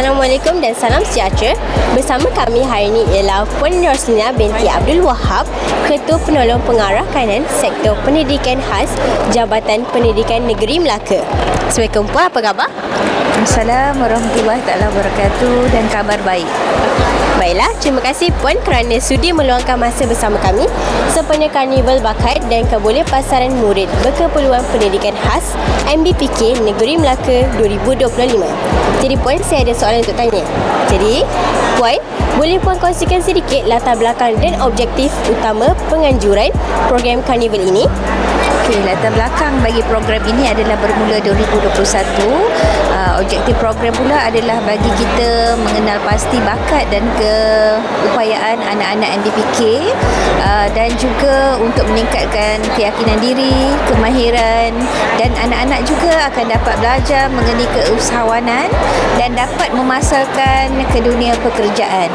Assalamualaikum dan salam sejahtera. Bersama kami hari ini ialah Puan Roslina binti Abdul Wahab, Ketua Penolong Pengarah Kanan Sektor Pendidikan Khas Jabatan Pendidikan Negeri Melaka. Assalamualaikum Puan, apa khabar? Assalamualaikum warahmatullahi wabarakatuh dan kabar baik. Baiklah, terima kasih Puan kerana sudi meluangkan masa bersama kami sempena Karnival Bakat dan Keboleh Pasaran Murid Berkeperluan Pendidikan Khas MBPK Negeri Melaka 2025. Jadi Puan, saya ada soalan untuk tanya. Jadi, Puan, boleh Puan kongsikan sedikit latar belakang dan objektif utama penganjuran program Karnival ini? Okey, latar belakang bagi program ini adalah bermula 2021. Uh, objektif program pula adalah bagi kita mengenal pasti bakat dan keupayaan anak-anak MBPK uh, dan juga untuk meningkatkan keyakinan diri, kemahiran dan anak-anak juga akan dapat belajar mengenai keusahawanan dan dapat memasarkan ke dunia pekerjaan.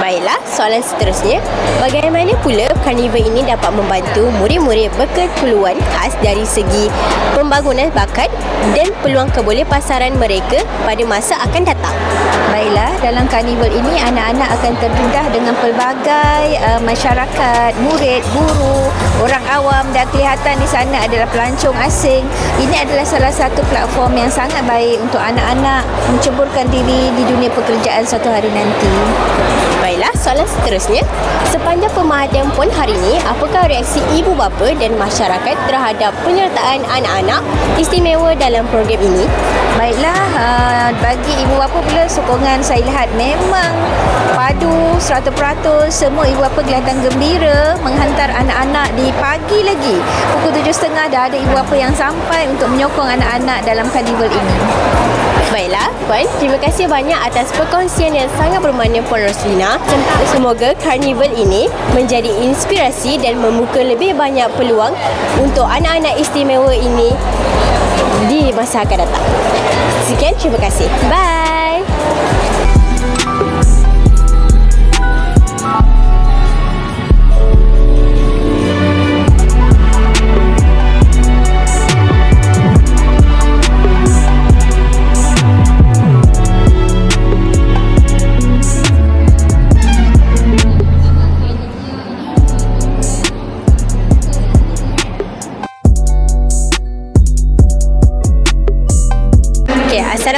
Baiklah, soalan seterusnya. Bagaimana pula karnival ini dapat membantu murid-murid berkeperluan khas dari segi pembangunan bakat dan peluang keboleh pasaran mereka pada masa akan datang? Baiklah, dalam karnival ini anak-anak akan terdedah dengan pelbagai uh, masyarakat, murid, guru, orang awam dan kelihatan di sana adalah pelancong asing. Ini adalah salah satu platform yang sangat baik untuk anak-anak menceburkan diri di dunia pekerjaan suatu hari nanti. Baiklah, soalan seterusnya. Sepanjang pemerhatian Puan hari ini, apakah reaksi ibu bapa dan masyarakat terhadap penyertaan anak-anak istimewa dalam program ini? Baiklah, uh, bagi ibu bapa pula sokongan saya lihat memang padu 100%. Semua ibu bapa kelihatan gembira menghantar anak-anak di pagi lagi. Pukul 7.30 dah ada ibu bapa yang sampai untuk menyokong anak-anak dalam karnival ini. Baiklah, Puan, terima kasih banyak atas perkongsian yang sangat bermakna Puan Roslina. Semoga karnival ini menjadi inspirasi dan membuka lebih banyak peluang untuk anak-anak istimewa ini di masa akan datang. Sekian, terima kasih. Bye.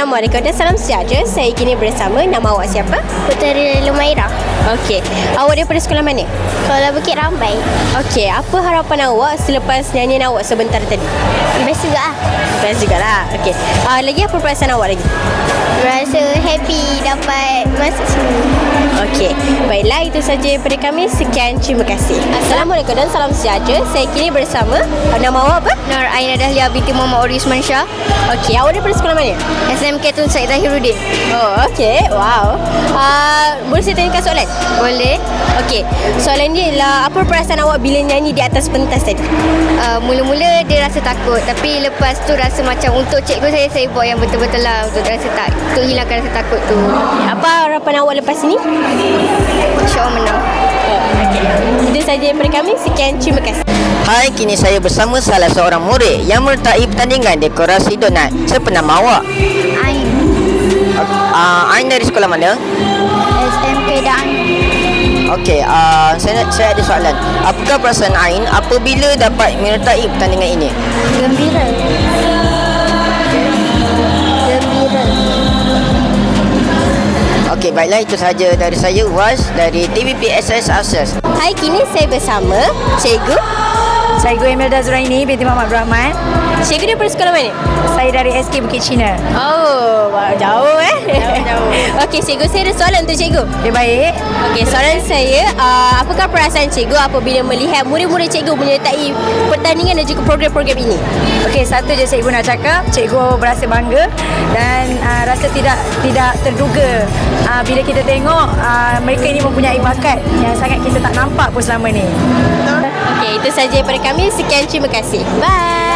Assalamualaikum dan salam sejahtera. Saya kini bersama nama awak siapa? Putera Lumaira Okey, awak daripada sekolah mana? Sekolah Bukit Rambai Okey, apa harapan awak selepas nyanyian awak sebentar tadi? Best juga lah Best jugalah. Okey. Uh, lagi apa perasaan awak lagi? Rasa happy dapat masuk sini Okey. Baiklah, itu saja daripada kami. Sekian, terima kasih. Assalamualaikum dan salam sejahtera. Saya kini bersama nama awak apa? Nur Aina Dahlia binti Muhammad Ori Usman Shah Okey, awak daripada sekolah mana? SMK Tun Syed Zahiruddin Oh, okey. Wow. Uh, boleh saya tanyakan soalan? Boleh Okey. Soalan dia ialah apa perasaan awak bila nyanyi di atas pentas tadi? uh, Mula-mula dia rasa takut Tapi lepas tu rasa macam untuk cikgu saya Saya buat yang betul-betul lah Untuk rasa tak Untuk hilangkan rasa takut tu Apa harapan awak lepas ini? InsyaAllah menang Itu saja daripada kami. Sekian, terima kasih. Hai, kini saya bersama salah seorang murid yang menyertai pertandingan dekorasi donat. Siapa nama awak? Ain Uh, Ain dari sekolah mana? SMK dan Okey, uh, saya, saya ada soalan. Apakah perasaan Ain apabila dapat menyertai pertandingan ini? Gembira Okey, baiklah itu sahaja dari saya Was dari TVPSS Asas. Hai, kini saya bersama Cikgu. Saya Gua Imelda Zuraini binti Muhammad Rahman. Cikgu daripada sekolah mana? Saya dari SK Bukit Cina. Oh. Jauh. Okey, cikgu saya ada soalan untuk cikgu. Dia baik. Okey, soalan saya, uh, apakah perasaan cikgu apabila melihat murid-murid cikgu menyertai pertandingan dan juga program-program ini? Okey, satu je cikgu nak cakap, cikgu berasa bangga dan uh, rasa tidak tidak terduga uh, bila kita tengok uh, mereka ini mempunyai bakat yang sangat kita tak nampak pun selama ni. Okey, itu saja daripada kami. Sekian, terima kasih. Bye.